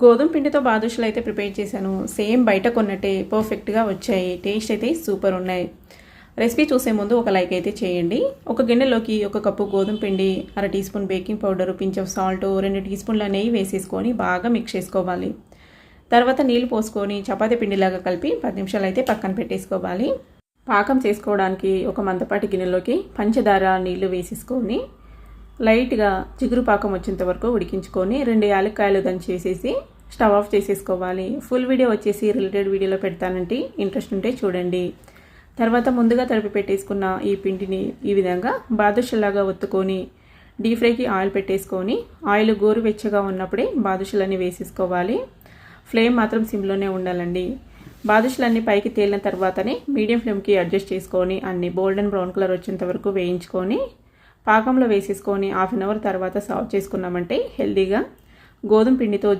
గోధుమ పిండితో బాదుషలు అయితే ప్రిపేర్ చేశాను. సేమ్ బయట కొన్నట్టే పర్ఫెక్ట్గా వచ్చాయి. టేస్ట్ అయితే సూపర్ ఉన్నాయి. రెసిపీ చూసే ముందు ఒక లైక్ అయితే చేయండి. ఒక గిన్నెలోకి ఒక కప్పు గోధుమ పిండి అర teaspoon baking powder pinch of salt రెండు టీ స్పూన్ల నెయ్యి వేసేసుకొని బాగా మిక్స్ చేసుకోవాలి. తర్వాత నీళ్ళు పోసుకొని చపాతీ పిండిలాగా కలిపి పది నిమిషాలు అయితే పక్కన పెట్టేసుకోవాలి. పాకం చేసుకోవడానికి ఒక మందపాటి గిన్నెలోకి పంచదార నీళ్ళు వేసేసుకొని లైట్గా చిగురు పాకం వచ్చేంత వరకు ఉడికించుకొని రెండు యాలక్కాయలు దంచేసేసి స్టవ్ ఆఫ్ చేసేసుకోవాలి. ఫుల్ వీడియో వచ్చేసి రిలేటెడ్ వీడియోలో పెడతానంటే ఇంట్రెస్ట్ ఉంటే చూడండి. తర్వాత ముందుగా తడిపి పెట్టేసుకున్న ఈ పిండిని ఈ విధంగా బాదుషలాగా ఒత్తుకొని డీప్ ఫ్రైకి ఆయిల్ పెట్టేసుకొని ఆయిల్ గోరువెచ్చగా ఉన్నప్పుడే బాదుషలన్నీ వేసేసుకోవాలి. ఫ్లేమ్ మాత్రం సిమ్లోనే ఉండాలండి. బాదుషలన్నీ పైకి తేలిన తర్వాతనే మీడియం ఫ్లేమ్కి అడ్జస్ట్ చేసుకొని అన్ని గోల్డెన్ బ్రౌన్ కలర్ వచ్చేంత వరకు వేయించుకొని పాకంలో వేసేసుకొని హాఫ్ అన్ అవర్ తర్వాత సర్వ్ చేసుకున్నామంటే హెల్దీగా గోధుమ పిండితో